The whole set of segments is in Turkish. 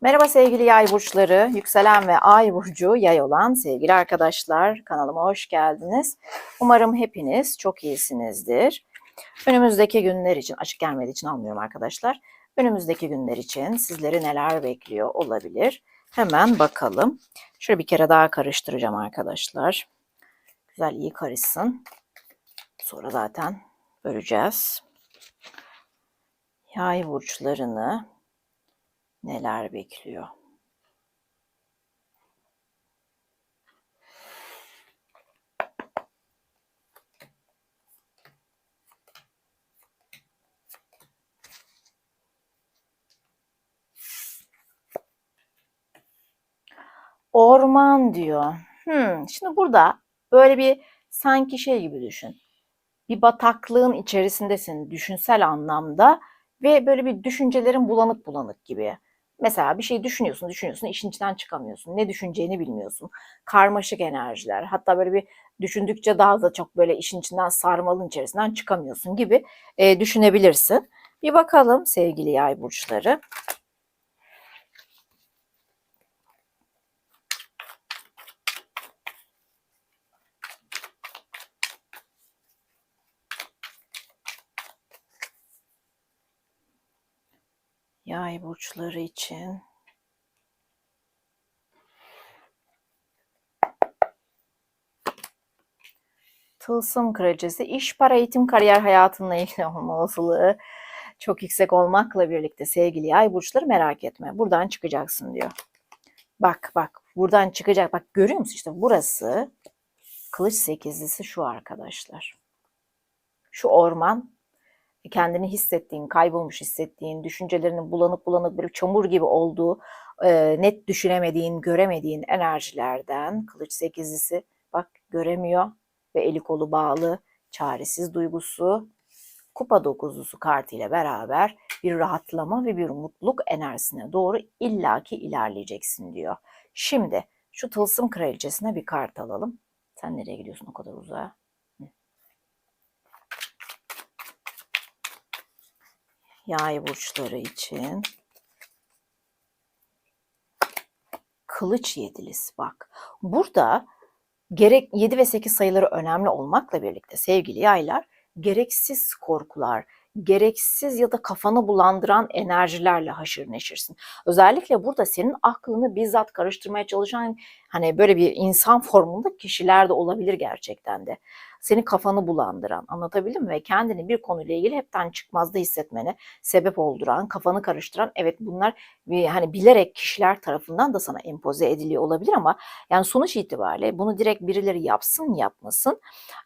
Merhaba sevgili yay burçları, yükselen ve ay burcu yay olan sevgili arkadaşlar. Kanalıma hoş geldiniz. Umarım hepiniz çok iyisinizdir. Önümüzdeki günler için, açık gelmediği için almıyorum arkadaşlar. Önümüzdeki günler için sizleri neler bekliyor olabilir? Hemen bakalım. Şöyle bir kere daha karıştıracağım arkadaşlar. Güzel iyi karışsın. Sonra zaten böleceğiz. Yay burçlarını neler bekliyor? Orman diyor. Hmm, şimdi burada böyle bir sanki şey gibi düşün. Bir bataklığın içerisindesin düşünsel anlamda ve böyle bir düşüncelerin bulanık bulanık gibi. Mesela bir şey düşünüyorsun, düşünüyorsun, işin içinden çıkamıyorsun. Ne düşüneceğini bilmiyorsun. Karmaşık enerjiler. Hatta böyle bir düşündükçe daha da çok böyle işin içinden sarmalın içerisinden çıkamıyorsun gibi e, düşünebilirsin. Bir bakalım sevgili yay burçları. Yay burçları için Tılsım kraliçesi iş, para, eğitim, kariyer hayatınla ilgili olma çok yüksek olmakla birlikte sevgili yay burçları merak etme. Buradan çıkacaksın diyor. Bak bak buradan çıkacak. Bak görüyor musun işte burası kılıç sekizlisi şu arkadaşlar. Şu orman kendini hissettiğin, kaybolmuş hissettiğin, düşüncelerinin bulanık bulanık bir çamur gibi olduğu, e, net düşünemediğin, göremediğin enerjilerden kılıç sekizlisi bak göremiyor ve eli kolu bağlı, çaresiz duygusu, kupa dokuzlusu kartıyla beraber bir rahatlama ve bir mutluluk enerjisine doğru illaki ilerleyeceksin diyor. Şimdi şu tılsım kraliçesine bir kart alalım. Sen nereye gidiyorsun o kadar uzağa? Yay burçları için kılıç yedilisi bak. Burada gerek 7 ve 8 sayıları önemli olmakla birlikte sevgili yaylar gereksiz korkular, gereksiz ya da kafanı bulandıran enerjilerle haşır neşirsin. Özellikle burada senin aklını bizzat karıştırmaya çalışan hani böyle bir insan formunda kişiler de olabilir gerçekten de. Seni kafanı bulandıran, anlatabildim mi? Ve kendini bir konuyla ilgili hepten çıkmazda hissetmene sebep olduran, kafanı karıştıran, evet bunlar hani bilerek kişiler tarafından da sana empoze ediliyor olabilir ama yani sonuç itibariyle bunu direkt birileri yapsın yapmasın.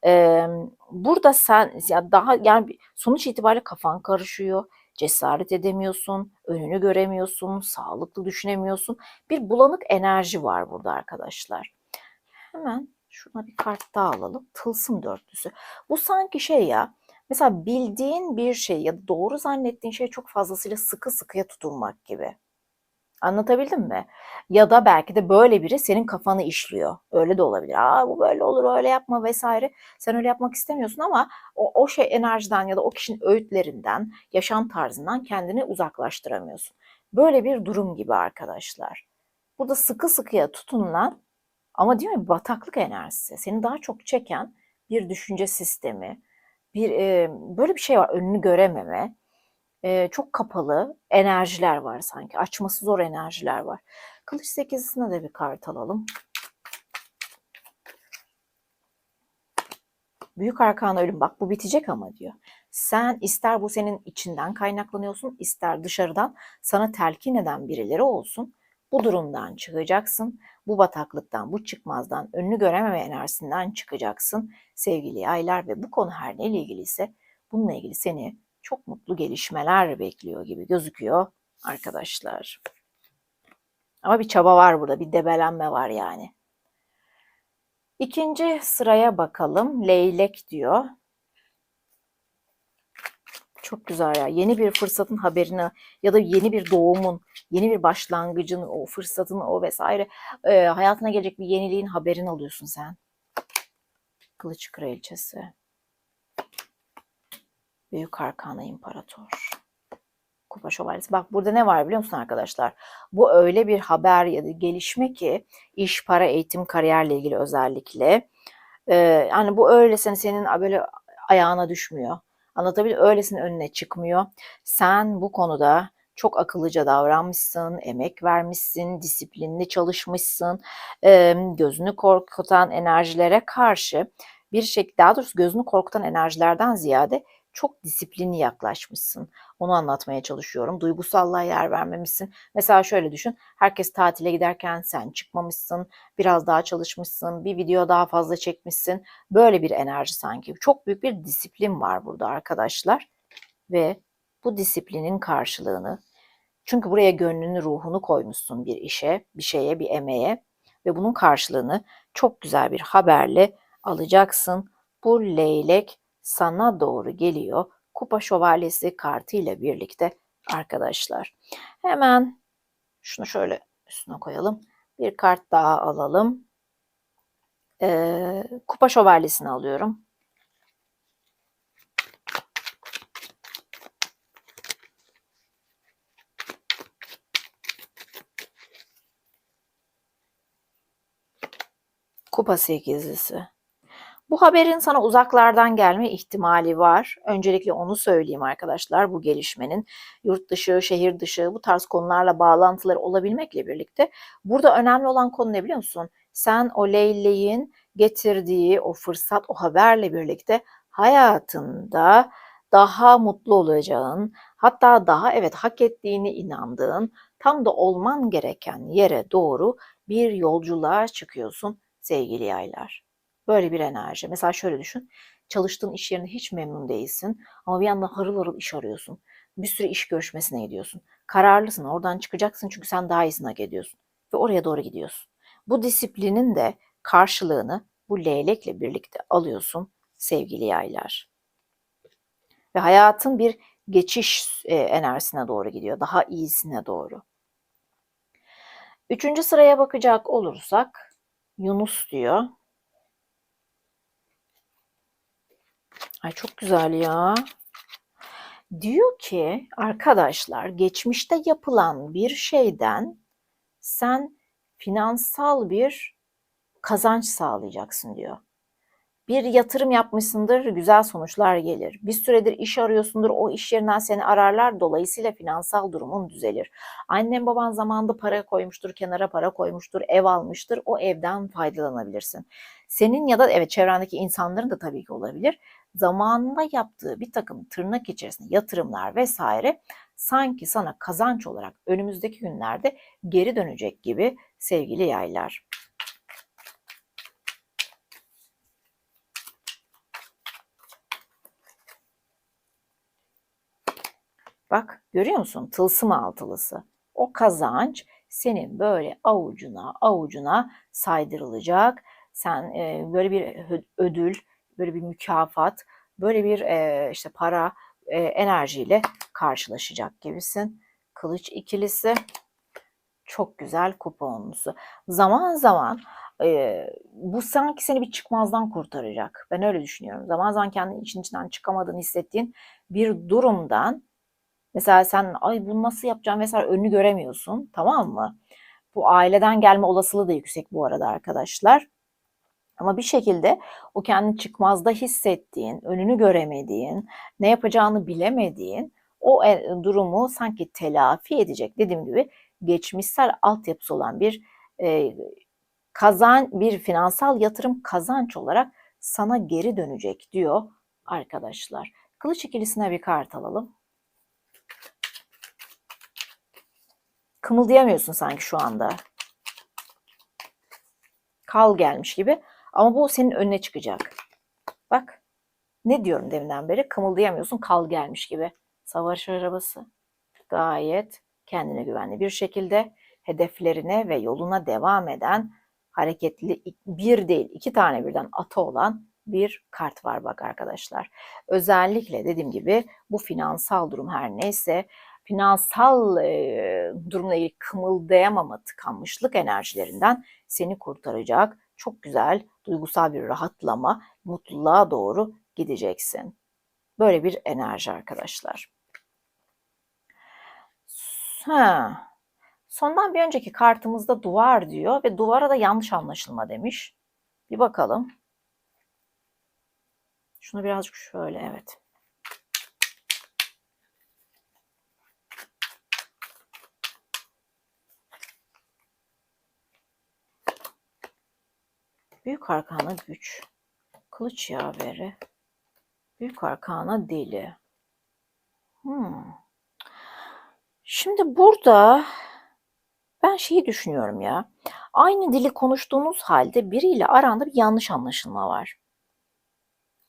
Ee, burada sen ya daha yani sonuç itibariyle kafan karışıyor cesaret edemiyorsun, önünü göremiyorsun, sağlıklı düşünemiyorsun. Bir bulanık enerji var burada arkadaşlar. Hemen şuna bir kart daha alalım. Tılsım dörtlüsü. Bu sanki şey ya, mesela bildiğin bir şey ya da doğru zannettiğin şey çok fazlasıyla sıkı sıkıya tutulmak gibi. Anlatabildim mi? Ya da belki de böyle biri senin kafanı işliyor. Öyle de olabilir. Aa bu böyle olur öyle yapma vesaire. Sen öyle yapmak istemiyorsun ama o, o şey enerjiden ya da o kişinin öğütlerinden, yaşam tarzından kendini uzaklaştıramıyorsun. Böyle bir durum gibi arkadaşlar. Burada sıkı sıkıya tutunulan ama diyor ya bataklık enerjisi. Seni daha çok çeken bir düşünce sistemi, bir e, böyle bir şey var önünü görememe, e, çok kapalı enerjiler var sanki. Açması zor enerjiler var. Kılıç sekizisine de bir kart alalım. Büyük arkan ölüm bak bu bitecek ama diyor. Sen ister bu senin içinden kaynaklanıyorsun ister dışarıdan sana telkin eden birileri olsun. Bu durumdan çıkacaksın. Bu bataklıktan, bu çıkmazdan, önünü görememe enerjisinden çıkacaksın sevgili yaylar ve bu konu her neyle ilgiliyse bununla ilgili seni çok mutlu gelişmeler bekliyor gibi gözüküyor arkadaşlar. Ama bir çaba var burada, bir debelenme var yani. İkinci sıraya bakalım. Leylek diyor. Çok güzel ya. Yeni bir fırsatın haberini ya da yeni bir doğumun, yeni bir başlangıcın, o fırsatın, o vesaire e, hayatına gelecek bir yeniliğin haberini alıyorsun sen. Kılıç kraliçesi. Büyük Arkana İmparator. Kupa şövalyesi. Bak burada ne var biliyor musun arkadaşlar? Bu öyle bir haber ya da gelişme ki iş, para, eğitim, kariyerle ilgili özellikle. Ee, yani bu öylesine senin böyle ayağına düşmüyor. Anlatabiliyor Öylesine önüne çıkmıyor. Sen bu konuda çok akıllıca davranmışsın, emek vermişsin, disiplinli çalışmışsın, gözünü korkutan enerjilere karşı bir şekilde, daha doğrusu gözünü korkutan enerjilerden ziyade çok disiplinli yaklaşmışsın. Onu anlatmaya çalışıyorum. Duygusallığa yer vermemişsin. Mesela şöyle düşün. Herkes tatile giderken sen çıkmamışsın. Biraz daha çalışmışsın. Bir video daha fazla çekmişsin. Böyle bir enerji sanki. Çok büyük bir disiplin var burada arkadaşlar. Ve bu disiplinin karşılığını çünkü buraya gönlünü, ruhunu koymuşsun bir işe, bir şeye, bir emeğe ve bunun karşılığını çok güzel bir haberle alacaksın. Bu leylek sana doğru geliyor. Kupa şövalyesi kartı ile birlikte arkadaşlar. Hemen şunu şöyle üstüne koyalım. Bir kart daha alalım. Ee, kupa şövalyesini alıyorum. Kupa sekizlisi. Bu haberin sana uzaklardan gelme ihtimali var. Öncelikle onu söyleyeyim arkadaşlar. Bu gelişmenin yurt dışı, şehir dışı bu tarz konularla bağlantıları olabilmekle birlikte burada önemli olan konu ne biliyor musun? Sen o leyleğin getirdiği o fırsat, o haberle birlikte hayatında daha mutlu olacağın, hatta daha evet hak ettiğini inandığın, tam da olman gereken yere doğru bir yolculuğa çıkıyorsun sevgili yaylar. Böyle bir enerji. Mesela şöyle düşün. Çalıştığın iş yerinde hiç memnun değilsin ama bir yandan harıl harıl iş arıyorsun. Bir sürü iş görüşmesine gidiyorsun. Kararlısın. Oradan çıkacaksın çünkü sen daha iyisini hak ediyorsun. Ve oraya doğru gidiyorsun. Bu disiplinin de karşılığını bu leylekle birlikte alıyorsun sevgili yaylar. Ve hayatın bir geçiş e, enerjisine doğru gidiyor. Daha iyisine doğru. Üçüncü sıraya bakacak olursak Yunus diyor. Ay çok güzel ya. Diyor ki arkadaşlar geçmişte yapılan bir şeyden sen finansal bir kazanç sağlayacaksın diyor. Bir yatırım yapmışsındır, güzel sonuçlar gelir. Bir süredir iş arıyorsundur, o iş yerinden seni ararlar. Dolayısıyla finansal durumun düzelir. Annen baban zamanında para koymuştur, kenara para koymuştur, ev almıştır. O evden faydalanabilirsin. Senin ya da evet çevrendeki insanların da tabii ki olabilir. Zamanında yaptığı bir takım tırnak içerisinde yatırımlar vesaire sanki sana kazanç olarak önümüzdeki günlerde geri dönecek gibi sevgili yaylar. Bak görüyor musun? Tılsım altılısı. O kazanç senin böyle avucuna avucuna saydırılacak. Sen e, böyle bir ödül, böyle bir mükafat, böyle bir e, işte para, e, enerjiyle karşılaşacak gibisin. Kılıç ikilisi çok güzel kuponlusu. Zaman zaman e, bu sanki seni bir çıkmazdan kurtaracak. Ben öyle düşünüyorum. Zaman zaman kendini için içinden çıkamadığını hissettiğin bir durumdan Mesela sen ay bunu nasıl yapacağım vesaire önünü göremiyorsun tamam mı? Bu aileden gelme olasılığı da yüksek bu arada arkadaşlar. Ama bir şekilde o kendini çıkmazda hissettiğin, önünü göremediğin, ne yapacağını bilemediğin o e, durumu sanki telafi edecek dediğim gibi geçmişsel altyapısı olan bir e, kazan bir finansal yatırım kazanç olarak sana geri dönecek diyor arkadaşlar. Kılıç ikilisine bir kart alalım. Kımıldayamıyorsun sanki şu anda. Kal gelmiş gibi. Ama bu senin önüne çıkacak. Bak. Ne diyorum deminden beri? Kımıldayamıyorsun kal gelmiş gibi. Savaş arabası. Gayet kendine güvenli bir şekilde hedeflerine ve yoluna devam eden hareketli bir değil iki tane birden atı olan bir kart var bak arkadaşlar. Özellikle dediğim gibi bu finansal durum her neyse finansal e, durumla ilgili kımıldayamama, tıkanmışlık enerjilerinden seni kurtaracak çok güzel duygusal bir rahatlama, mutluluğa doğru gideceksin. Böyle bir enerji arkadaşlar. Ha. Sondan bir önceki kartımızda duvar diyor ve duvara da yanlış anlaşılma demiş. Bir bakalım. Şunu birazcık şöyle evet. Büyük arkana güç. Kılıç yaveri. Büyük arkana deli. Hmm. Şimdi burada ben şeyi düşünüyorum ya. Aynı dili konuştuğunuz halde biriyle aranda bir yanlış anlaşılma var.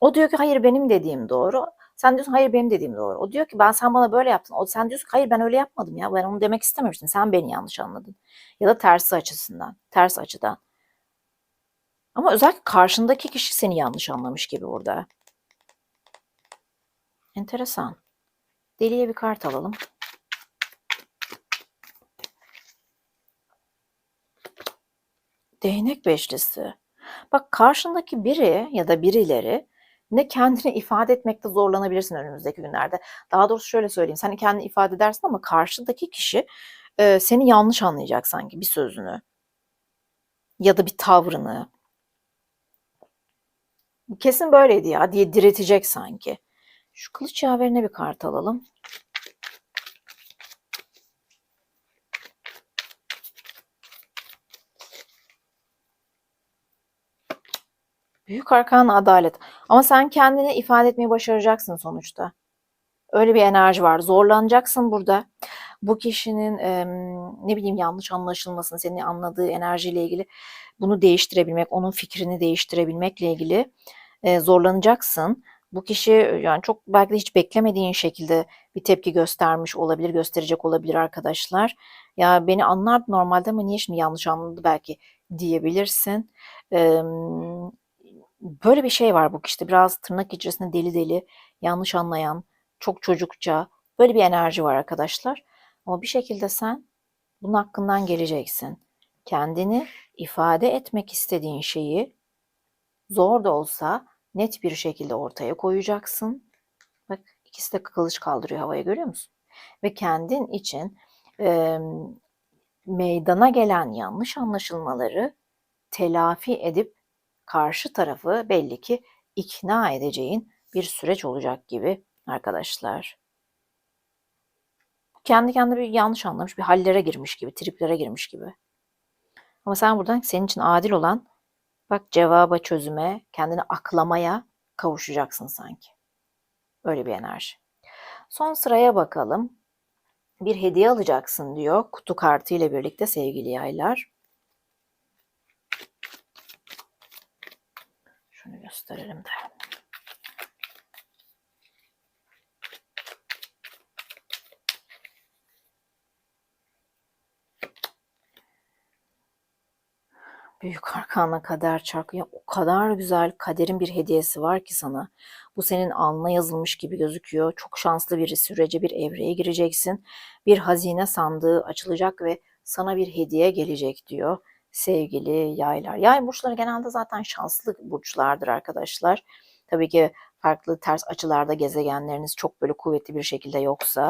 O diyor ki hayır benim dediğim doğru. Sen diyorsun hayır benim dediğim doğru. O diyor ki ben sen bana böyle yaptın. O sen diyorsun hayır ben öyle yapmadım ya. Ben onu demek istememiştim. Sen beni yanlış anladın. Ya da tersi açısından. Ters açıdan. Ama özellikle karşındaki kişi seni yanlış anlamış gibi burada. Enteresan. Deliye bir kart alalım. Değnek beşlisi. Bak karşındaki biri ya da birileri ne kendini ifade etmekte zorlanabilirsin önümüzdeki günlerde. Daha doğrusu şöyle söyleyeyim. Sen kendini ifade edersin ama karşıdaki kişi e, seni yanlış anlayacak sanki bir sözünü. Ya da bir tavrını. Kesin böyleydi ya diye diretecek sanki. Şu kılıç yaverine bir kart alalım. Büyük arkan adalet. Ama sen kendini ifade etmeyi başaracaksın sonuçta. Öyle bir enerji var. Zorlanacaksın burada. Bu kişinin e, ne bileyim yanlış anlaşılmasını, senin anladığı enerjiyle ilgili bunu değiştirebilmek, onun fikrini değiştirebilmekle ilgili e, zorlanacaksın. Bu kişi yani çok belki de hiç beklemediğin şekilde bir tepki göstermiş olabilir, gösterecek olabilir arkadaşlar. Ya beni anlardı normalde ama niye şimdi yanlış anladı belki diyebilirsin. Böyle bir şey var bu kişide biraz tırnak içerisinde deli deli, yanlış anlayan, çok çocukça böyle bir enerji var arkadaşlar. Ama bir şekilde sen bunun hakkından geleceksin. Kendini ifade etmek istediğin şeyi zor da olsa net bir şekilde ortaya koyacaksın. Bak ikisi de kılıç kaldırıyor havaya görüyor musun? Ve kendin için e, meydana gelen yanlış anlaşılmaları telafi edip karşı tarafı belli ki ikna edeceğin bir süreç olacak gibi arkadaşlar. Kendi kendine bir yanlış anlamış, bir hallere girmiş gibi, triplere girmiş gibi. Ama sen buradan senin için adil olan bak cevaba, çözüme, kendini aklamaya kavuşacaksın sanki. Öyle bir enerji. Son sıraya bakalım. Bir hediye alacaksın diyor kutu kartı ile birlikte sevgili yaylar. Şunu gösterelim de. Büyük arkana kader çarkı. O kadar güzel kaderin bir hediyesi var ki sana. Bu senin alnına yazılmış gibi gözüküyor. Çok şanslı bir sürece, bir evreye gireceksin. Bir hazine sandığı açılacak ve sana bir hediye gelecek diyor sevgili yaylar. Yay burçları genelde zaten şanslı burçlardır arkadaşlar. Tabii ki farklı ters açılarda gezegenleriniz çok böyle kuvvetli bir şekilde yoksa.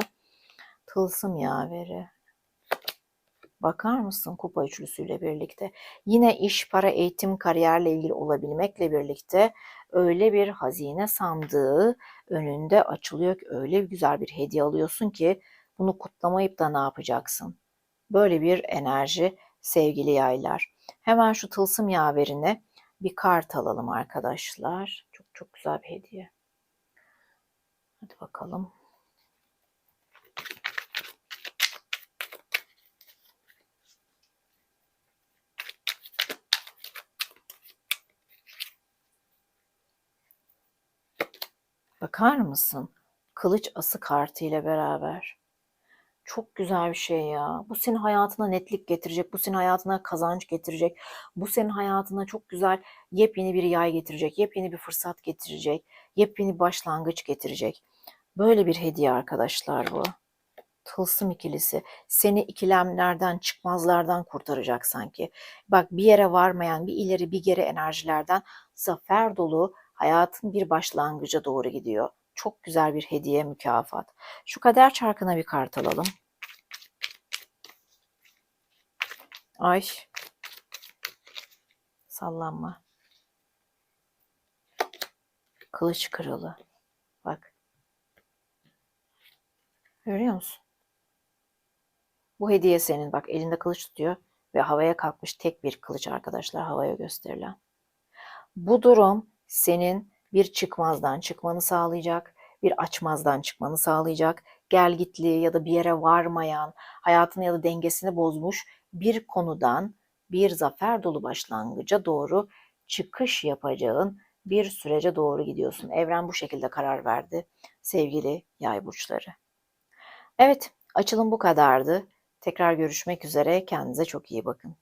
Tılsım yaveri. Bakar mısın kupa üçlüsüyle birlikte? Yine iş, para, eğitim, kariyerle ilgili olabilmekle birlikte öyle bir hazine sandığı önünde açılıyor ki öyle güzel bir hediye alıyorsun ki bunu kutlamayıp da ne yapacaksın? Böyle bir enerji sevgili yaylar. Hemen şu tılsım yaverine bir kart alalım arkadaşlar. Çok çok güzel bir hediye. Hadi bakalım. Bakar mısın? Kılıç ası kartı ile beraber. Çok güzel bir şey ya. Bu senin hayatına netlik getirecek. Bu senin hayatına kazanç getirecek. Bu senin hayatına çok güzel yepyeni bir yay getirecek. Yepyeni bir fırsat getirecek. Yepyeni başlangıç getirecek. Böyle bir hediye arkadaşlar bu. Tılsım ikilisi seni ikilemlerden, çıkmazlardan kurtaracak sanki. Bak bir yere varmayan, bir ileri bir geri enerjilerden zafer dolu hayatın bir başlangıca doğru gidiyor. Çok güzel bir hediye, mükafat. Şu kader çarkına bir kart alalım. Ay. Sallanma. Kılıç kralı. Bak. Görüyor musun? Bu hediye senin. Bak elinde kılıç tutuyor ve havaya kalkmış tek bir kılıç arkadaşlar havaya gösterilen. Bu durum senin bir çıkmazdan çıkmanı sağlayacak, bir açmazdan çıkmanı sağlayacak. Gel gitli ya da bir yere varmayan, hayatını ya da dengesini bozmuş bir konudan bir zafer dolu başlangıca doğru çıkış yapacağın bir sürece doğru gidiyorsun. Evren bu şekilde karar verdi sevgili yay burçları. Evet, açılım bu kadardı. Tekrar görüşmek üzere. Kendinize çok iyi bakın.